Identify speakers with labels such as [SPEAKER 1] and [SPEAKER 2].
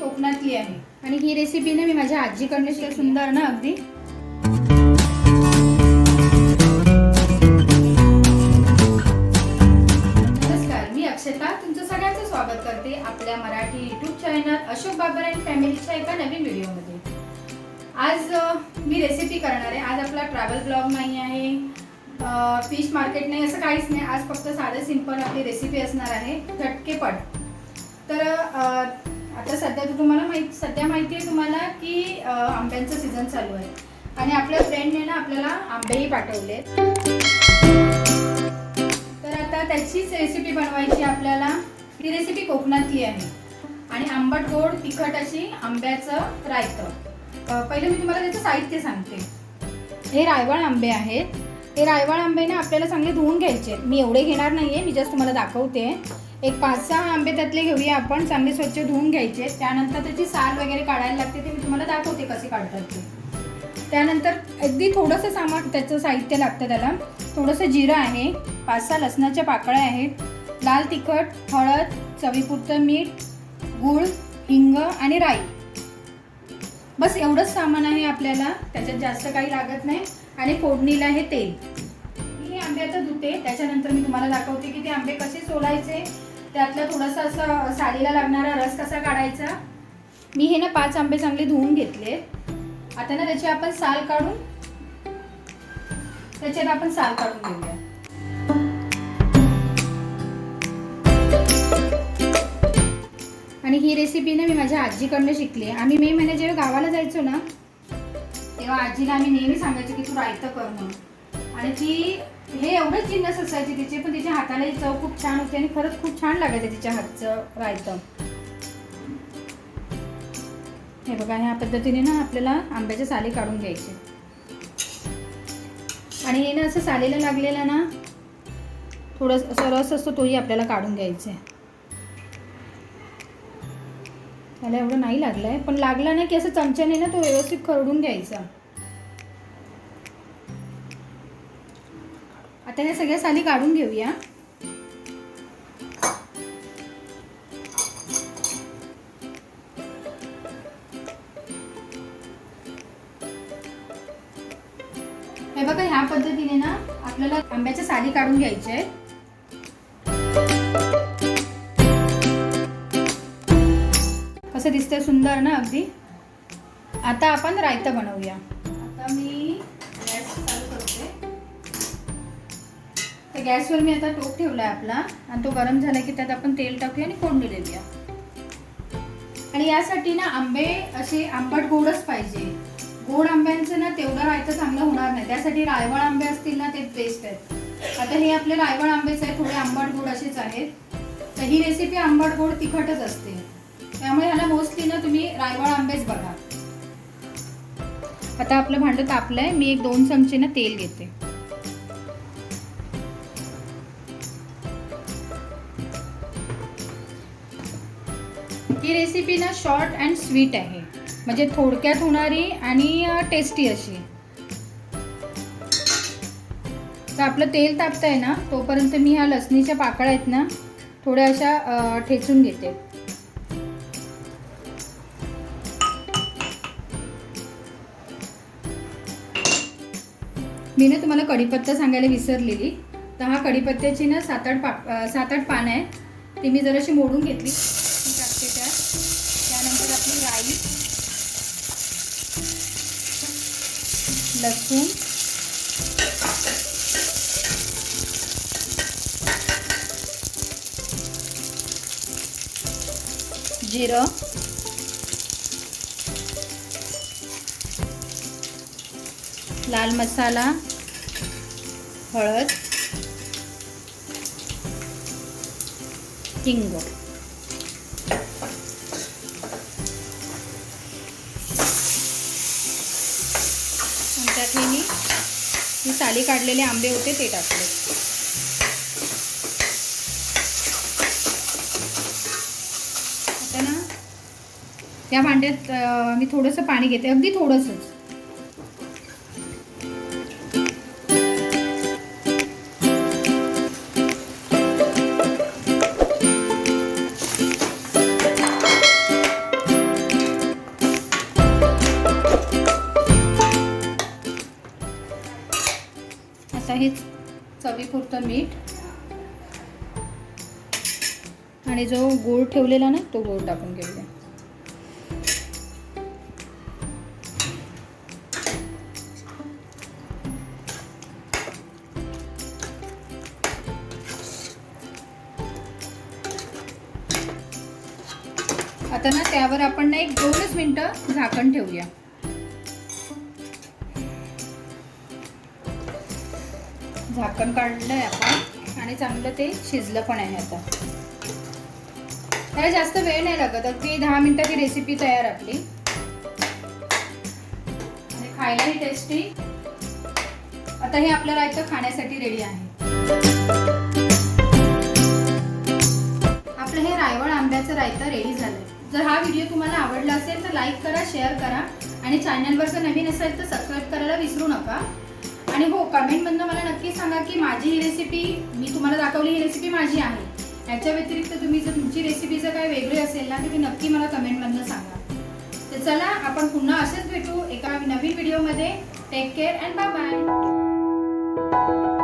[SPEAKER 1] कोकणातली आहे. आणि ही रेसिपी ना मी माझ्या आजीकडनं सुंदर ना अगदी. नमस्कार मी अक्षता. तुमचं सगळ्यांचं स्वागत करते आपल्या Marathi YouTube channel Ashok Babar and फॅमिलीच्या एका नवीन व्हिडिओमध्ये आज मी रेसिपी करणार आहे. आज आपला ट्रॅव्हल ब्लॉग नाही आहे. फिश मार्केट नाही असं काहीच नाही. आज फक्त साधं सिंपल आपली रेसिपी असणार आहे. झटकेपट. तर आता सध्या तर तुम्हाला माहीत सध्या माहिती आहे तुम्हाला की आंब्यांचं सीझन चालू आहे. आणि आपल्या फ्रेंडने ना आपल्याला आंबेही पाठवले तर आता त्याचीच रेसिपी बनवायची आपल्याला. ही रेसिपी कोकणातली आहे. आणि आंबट गोड तिखट अशी आंब्याचं रायतं. पहिले मी तुम्हाला त्याचं साहित्य सांगते. हे रायवळ आंबे आहेत. हे रायवळ आंबे ना आपल्याला चांगले धुवून घ्यायचे मी एवढे घेणार नाही आहे मी जस्ट तुम्हाला दाखवते. एक पाच सहा आंबे त्यातले घेऊया आपण. चांगले स्वच्छ धुवून घ्यायचे. त्यानंतर त्याची साल वगैरे काढायला लागते. ते मी तुम्हाला दाखवते कसे काढतात ते. त्यानंतर अगदी थोडंसं सामान त्याचं साहित्य लागतं त्याला. थोडंसं जिरं आहे. पाच सहा लसणाच्या पाकळ्या आहेत. लाल तिखट हळद चवीपुरतं मीठ गूळ हिंग आणि राई. बस एवढंच सामान आहे आपल्याला. त्याच्यात जास्त काही लागत नाही. आणि फोडणीला हे तेल. हे आंबे आता धुते. त्याच्यानंतर मी तुम्हाला दाखवते की ते आंबे कसे सोलायचे. त्यातला थोडासा असं साडीला लागणारा रस कसा काढायचा? मी हे ना पाच आंबे चांगले धुवून घेतले. आता ना त्याची आपण साल काढून त्याच्यात आपण साल काढून घेऊया. आणि ही रेसिपी ना मी माझ्या आजीकडनं शिकली. आम्ही मे महिन्यात जेव्हा गावाला जायचो ना तेव्हा आजीला आम्ही नेहमी सांगायचो की तू रायतं कर म्हणून. आणि ती हे एवढंच जिन्नस असायचे तिचे पण तिच्या हातालाही चव खूप छान होती आणि खरंच खूप छान लागायचं तिच्या हातचं रायतं. हे बघा ह्या पद्धतीने ना आपल्याला आंब्याच्या साली काढून घ्यायचे. आणि हे ना असं सालीला लागलेला ना थोडं असं रस असतो तोही आपल्याला काढून घ्यायचा. त्याला एवढं नाही लागलं आहे पण लागला नाही की असं चमच्याने ना तो व्यवस्थित खरडून घ्यायचा. आता ह्या सगळ्या साली काढून घेऊया. हे बघा ह्या पद्धतीने ना आपल्याला आंब्याच्या साली काढून घ्यायच्या आहेत. कसं दिसतंय सुंदर ना अगदी? आता आपण रायता बनवूया. आता मी तर गॅसवर मी आता टोप ठेवला आहे आपला. आणि तो गरम झाला की त्यात आपण तेल टाकूया आणि फोडणी देऊया. आणि यासाठी ना आंबे असे आंबट गोडच पाहिजे. गोड आंब्यांचं ना तेवढं रायतं चांगलं होणार नाही. त्यासाठी रायवळ आंबे असतील ना ते बेस्ट आहेत. आता हे आपले रायवळ आंबेच आहेत थोडे आंबट गोड असेच आहेत. तर ही रेसिपी आंबट गोड तिखटच असते. त्यामुळे ह्याला मोस्टली ना तुम्ही रायवळ आंबेच बघा. आता आपलं भांडं तापलंय. मी एक दोन चमचे ना तेल घेते. ही रेसिपी ना शॉर्ट अँड स्वीट आहे. म्हणजे थोडक्यात होणारी आणि टेस्टी अशी. तर आपलं तेल तापत आहे ना तोपर्यंत मी ह्या लसणीच्या पाकळ्या आहेत ना थोड्या अशा ठेचून घेते. मी ना तुम्हाला कढीपत्ता सांगायला विसरलेली. तर हा कढीपत्त्याची ना सात आठ पा सात आठ पानं आहेत. ती मी जराशी मोडून घेतली. त्यानंतर आपली राई लसूण. जिरं. लाल मसाला. हळद. हिंग. साली काढलेले आंबे होते ते टाकले. आता ना त्या भांड्यात मी थोडंसं पाणी घेते. अगदी थोडंसंच. हे चवीपुरतं मीठ. आणि जो गूळ ठेवलेला ना तो गूळ टाकून घेऊया. आता ना त्यावर आपण ना एक दोनच मिनटं झाकण ठेवूया. झाकण काढलंय आपण आणि चांगलं ते शिजलं पण आहे आता. त्याला जास्त वेळ नाही लागत अगदी दहा मिनिटात ही रेसिपी तयार आपली. आणि खायलाही टेस्टी आता हे आपलं रायतं खाण्यासाठी रेडी आहे. आपलं हे रायवळ आंब्याचं रायतं रेडी झालंय. जर हा व्हिडिओ तुम्हाला आवडला असेल तर लाईक करा शेअर करा. आणि चॅनलवर जर नवीन असेल तर सबस्क्राईब करायला विसरू नका. आणि हो कमेंटमधनं मला नक्की सांगा की माझी ही रेसिपी मी तुम्हाला दाखवली ही रेसिपी माझी आहे. याच्या व्यतिरिक्त तुम्ही जर तुमची रेसिपी जर काही वेगळी असेल ना तर नक्की मला कमेंटमधनं सांगा. तर चला आपण पुन्हा असेच भेटू एका नवीन व्हिडिओमध्ये take care and bye bye